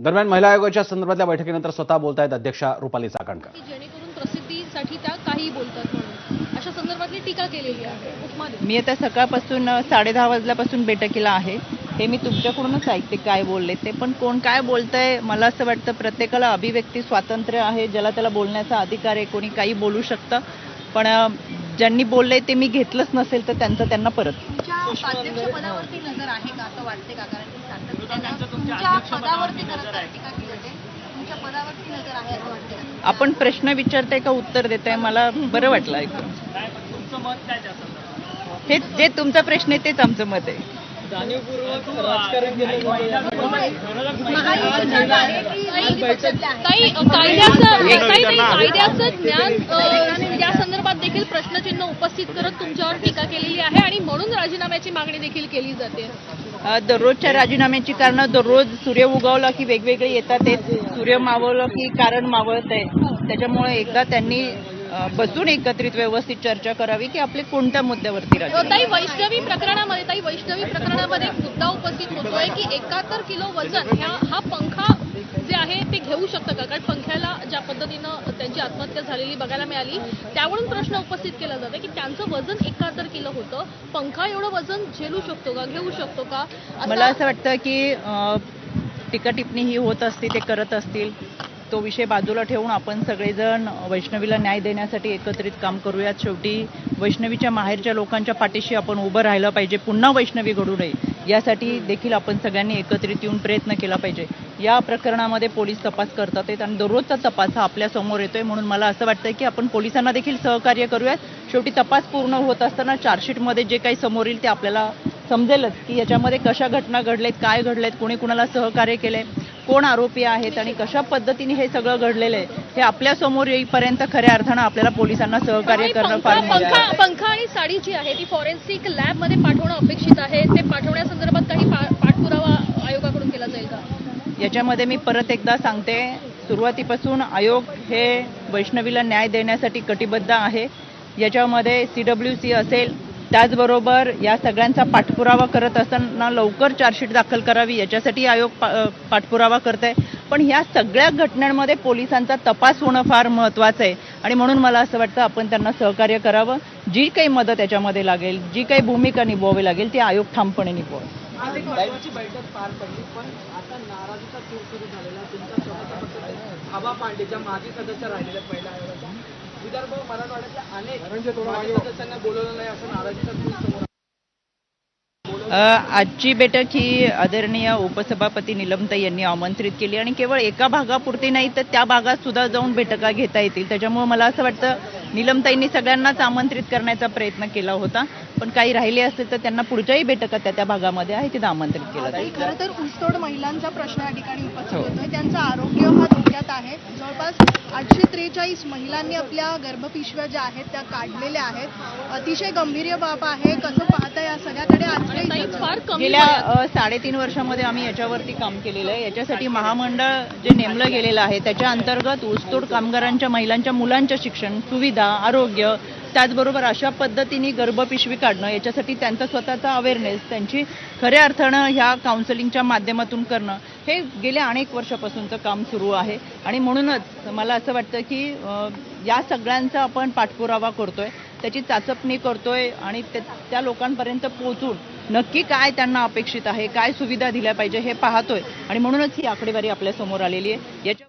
दरम्यान महिला आयोगाच्या संदर्भातल्या बैठकीनंतर स्वतः बोलतायत अध्यक्षा रुपाली चाकणकर की जेणेकरून प्रसिद्धीसाठी त्या काही बोलतात म्हणून. अशा संदर्भातली टीका केलेली आहे. मी आता सकाळपासून साडे दहा वाजल्यापासून बैठकीला आहे. हे मी तुमच्याकडूनच ऐकते काय बोलले ते. पण कोण काय बोलतंय मला असं वाटतं प्रत्येकाला अभिव्यक्ती स्वातंत्र्य आहे. ज्याला त्याला बोलण्याचा अधिकार आहे कोणी काही बोलू शकतं. पण ज्यांनी बोलले ते मी घेतलंच नसेल तर त्यांचं त्यांना परत अध्यक्षपदावरती नजर आहे का? असं वाटते का? कारण की सातत्यानं तुमच्या पदावरती तुमच्या पदावरती नजर आहे असं वाटते का आपण प्रश्न विचारताय का उत्तर देताय? मला बरं वाटलं ऐकून. हे जे तुमचा प्रश्न आहे तेच आमचं मत आहे? ताई कायद्याचं ताई ताई कायद्याचं ज्ञान या संदर्भात देखील प्रश्नचिन्ह उपस्थित करत तुमच्यावर टीका केलेली आहे आणि म्हणून राजीनाम्याची मागणी देखील केली जाते. दररोजच्या राजीनाम्याची कारणं दररोज सूर्य उगवला की वेगवेगळे येतात ते सूर्य मावळलं की कारण मावळत आहे. त्याच्यामुळे एकदा त्यांनी बसून एकत्रित व्यवस्थित चर्चा करावी की आपले कोणत्या मुद्द्यावरती ताई वैष्णवी प्रकरणामध्ये ताई वैष्णवी प्रकरणामध्ये एक मुद्दा उपस्थित होतोय की एकाहत्तर किलो वजन ह्या हा पंखा आहे शकतं का? कारण पंख्याला ज्या पद्धतीनं त्यांची आत्महत्या झालेली बघायला मिळाली त्यावरून प्रश्न उपस्थित केला जातो की त्यांचं वजन एकाहत्तर किलो होतं. पंखा एवढं वजन झेलू शकतो का? घेऊ शकतो का? मला असं वाटतं की अ, टीका टिप्पणी ही होत असते ते करत असतील तो विषय बाजूला ठेवून आपण सगळेजण वैष्णवीला न्याय देण्यासाठी एकत्रित काम करूयात. शेवटी वैष्णवीच्या माहेरच्या लोकांच्या पाठीशी आपण उभं राहिलं पाहिजे. पुन्हा वैष्णवी घडू नये. यासाठी देखील आपण सगळ्यांनी एकत्रित येऊन प्रयत्न केला पाहिजे. या प्रकरणामध्ये पोलीस तपास करतात आहेत आणि दररोजचा तपास हा आपल्यासमोर येतोय म्हणून मला असं वाटतंय की आपण पोलिसांना देखील सहकार्य करूयात. शेवटी तपास पूर्ण होत असताना चार्जशीटमध्ये जे काही समोर येईल ते आपल्याला समजेलच की याच्यामध्ये कशा घटना घडलेत काय घडलेत कोणी कुणाला सहकार्य केलंय कोण आरोपी आहेत आणि कशा पद्धतीने हे सगळं घडलेलं आहे हे आपल्यासमोर येईपर्यंत खऱ्या अर्थानं आपल्याला पोलिसांना सहकार्य करणं फार पंखा आणि साडी जी आहे ती फॉरेन्सिक लॅबमध्ये पाठवणं अपेक्षित आहे. ते पाठवण्यासंदर्भात काही पाठपुरावा आयोगाकडून केला जाईल का? याच्यामध्ये मी परत एकदा सांगते सुरुवातीपासून आयोग हे वैष्णवीला न्याय देण्यासाठी कटिबद्ध आहे. याच्यामध्ये सी डब्ल्यू सी असेल त्याचबरोबर या सगळ्यांचा पाठपुरावा करत असताना लवकर चार्जशीट दाखल करावी याच्यासाठी आयोग पा- पाठपुरावा करत. आहे पण ह्या सगळ्या घटनांमध्ये पोलिसांचा तपास होणं फार महत्त्वाचं आहे. आणि म्हणून मला असं वाटतं आपण त्यांना सहकार्य करावं. जी काही मदत याच्यामध्ये लागेल जी काही भूमिका निभवावी लागेल ती आयोग ठामपणे निभवावी आज एक महत्वाची बैठक पार पडली पण आता नाराजीचा सूर सुरू झालेला आहे. तुमचा स्वतःचा पक्ष आबा पांडे ज्या माजी सदस्य राहिलेल्या पहिल्या आयोगाच्या. विदर्भ मराठवाड्यातल्या अनेक माजी सदस्यांना बोलवलं नाही असं नाराजीचा सूर समोर आजची बैठक ही आदरणीय उपसभापती निलमताई यांनी आमंत्रित केली आणि केवळ एका भागापुरती नाही तर त्या भागात सुद्धा जाऊन बैठका घेता येतील. त्याच्यामुळे मला असं वाटतं निलमताईंनी सगळ्यांनाच आमंत्रित करण्याचा प्रयत्न केला होता. पण काही राहिले असतील तर त्यांना पुढच्याही बैठका त्या त्या भागामध्ये आहे तिथं आमंत्रित केलं जाईल. खरं तर ऊसतोड महिलांचा प्रश्न या ठिकाणी उपस्थित हो. होतोय. त्यांचं आरोग्य हा धोक्यात आहे. जवळपास आठशे त्रेचाळीस महिलांनी आपल्या गर्भपिशव्या ज्या आहेत त्या काढलेल्या आहेत. अतिशय गंभीर बाब आहे. कसं पाहता या सगळ्याकडे आणि ताई आज फार कमी गेल्या अ, साडेतीन वर्षामध्ये आम्ही याच्यावरती काम केलेलं आहे. याच्यासाठी महामंडळ जे नेमलं गेलेलं आहे त्याच्या अंतर्गत ऊसतोड कामगारांच्या महिलांच्या मुलांचं शिक्षण सुविधा आरोग्य त्याचबरोबर अशा पद्धतीने गर्भपिशवी काढणं याच्यासाठी त्यांचा स्वतःचा अवेअरनेस त्यांची खऱ्या अर्थानं ह्या काउन्सिलिंगच्या माध्यमातून करणं हे गेल्या अनेक वर्षापासूनचं काम सुरू आहे. आणि म्हणूनच मला असं वाटतं की अ, या सगळ्यांचा आपण पाठपुरावा करतोय. त्याची चाचपणी करतोय आणि त्या लोकांपर्यंत पोहोचून नक्की काय त्यांना अपेक्षित आहे काय सुविधा दिल्या पाहिजे हे पाहतोय. आणि म्हणूनच ही आकडेवारी आपल्यासमोर आलेली आहे. याच्या